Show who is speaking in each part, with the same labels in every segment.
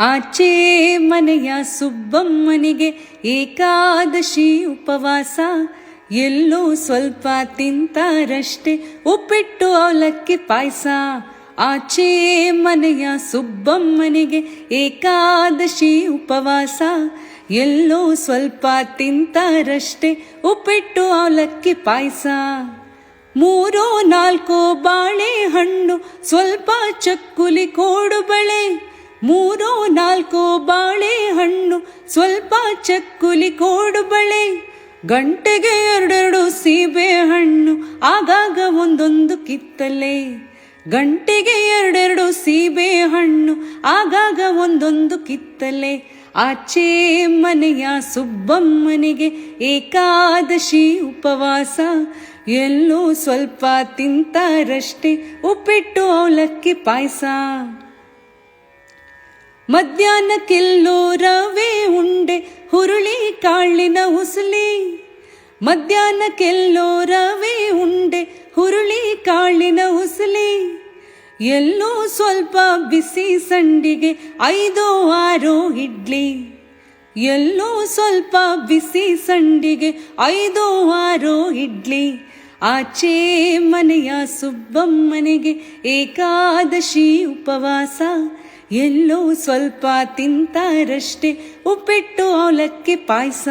Speaker 1: ಆಚೆ ಮನೆಯ ಸುಬ್ಬಮ್ಮನಿಗೆ ಏಕಾದಶಿ ಉಪವಾಸ. ಎಲ್ಲೂ ಸ್ವಲ್ಪ ತಿಂತಾರಷ್ಟೆ ಉಪ್ಪಿಟ್ಟು ಅವಲಕ್ಕಿ ಪಾಯಸ. ಆಚೆ ಮನೆಯ ಸುಬ್ಬಮ್ಮನಿಗೆ ಏಕಾದಶಿ ಉಪವಾಸ. ಎಲ್ಲೋ ಸ್ವಲ್ಪ ತಿಂತಾರಷ್ಟೆ ಉಪ್ಪಿಟ್ಟು ಅವಲಕ್ಕಿ ಪಾಯಸ. ಮೂರೋ ನಾಲ್ಕು ಬಾಳೆಹಣ್ಣು, ಸ್ವಲ್ಪ ಚಕ್ಕುಲಿ ಕೋಡು ಬಳೆ. ಮೂರೋ ನಾಲ್ಕು ಬಾಳೆಹಣ್ಣು ಸ್ವಲ್ಪ ಚಕ್ಕುಲಿ ಕೋಡು ಬಳೆ, ಗಂಟೆಗೆ ಎರಡೆರಡು ಸೀಬೆ ಹಣ್ಣು, ಆಗಾಗ ಒಂದೊಂದು ಕಿತ್ತಲೆ. ಗಂಟೆಗೆ ಎರಡೆರಡು ಸೀಬೆ ಹಣ್ಣು, ಆಗಾಗ ಒಂದೊಂದು ಕಿತ್ತಲೆ. ಆಚೆ ಮನೆಯ ಸುಬ್ಬಮ್ಮನಿಗೆ ಏಕಾದಶಿ ಉಪವಾಸ. ಎಲ್ಲೋ ಸ್ವಲ್ಪ ತಿಂತಾರಷ್ಟೇ, ಉಪ್ಪಿಟ್ಟು ಅವಲಕ್ಕಿ ಪಾಯಸ. ಮಧ್ಯಾಹ್ನಕ್ಕೆಲ್ಲೋ ರವೆ ಉಂಡೆ, ಹುರುಳಿ ಕಾಳಿನ ಉಸಲಿ ಮಧ್ಯಾಹ್ನಕ್ಕೆಲ್ಲೋ ರವೆ ಉಂಡೆ, ಹುರುಳಿ ಕಾಳಿನ ಉಸಲಿ ಎಲ್ಲೋ ಸ್ವಲ್ಪ ಬಿಸಿ ಸಂಡಿಗೆ, ಐದೋ ಆರೋ ಇಡ್ಲಿ. ಎಲ್ಲೋ ಸ್ವಲ್ಪ ಬಿಸಿ ಸಂಡಿಗೆ, ಐದೋ ಆರೋ ಇಡ್ಲಿ. ಆಚೆ ಮನೆಯ ಸುಬ್ಬಮ್ಮನಿಗೆ ಏಕಾದಶಿ ಉಪವಾಸ. ಎಲ್ಲೋ ಸ್ವಲ್ಪ ತಿಂತಾರಷ್ಟೇ ಉಪ್ಪಿಟ್ಟು ಅವಲಕ್ಕಿ ಪಾಯಸ.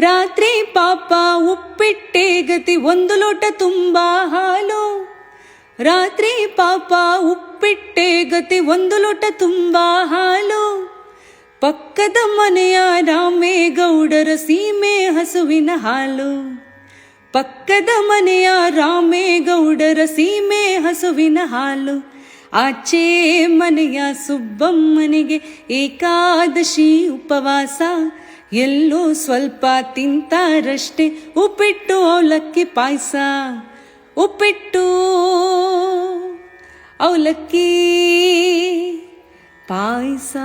Speaker 1: ರಾತ್ರಿ ಪಾಪ ಉಪ್ಪಿಟ್ಟೆ ಗತಿ ಒಂದು ಲೋಟ ತುಂಬ ಹಾಲು. ರಾತ್ರಿ ಪಾಪ ಉಪ್ಪಿಟ್ಟೆ ಗತಿ ಒಂದು ಲೋಟ ತುಂಬ ಹಾಲು. ಪಕ್ಕದ ಮನೆಯ ರಾಮೇಗೌಡರ ಸೀಮೆ ಹಸುವಿನ ಹಾಲು. ಪಕ್ಕದ ಮನೆಯ ರಾಮೇಗೌಡರ ಸೀಮೆ ಹಸುವಿನ ಹಾಲು. ಆಚೆ ಮನೆಯ ಸುಬ್ಬಮ್ಮನಿಗೆ ಏಕಾದಶಿ ಉಪವಾಸ. ಎಲ್ಲೋ ಸ್ವಲ್ಪ ತಿಂತಾರಷ್ಟೇ ಉಪ್ಪಿಟ್ಟು ಅವಲಕ್ಕಿ ಪಾಯಸ. ಉಪ್ಪಿಟ್ಟು ಅವಲಕ್ಕಿ ಪಾಯಸ.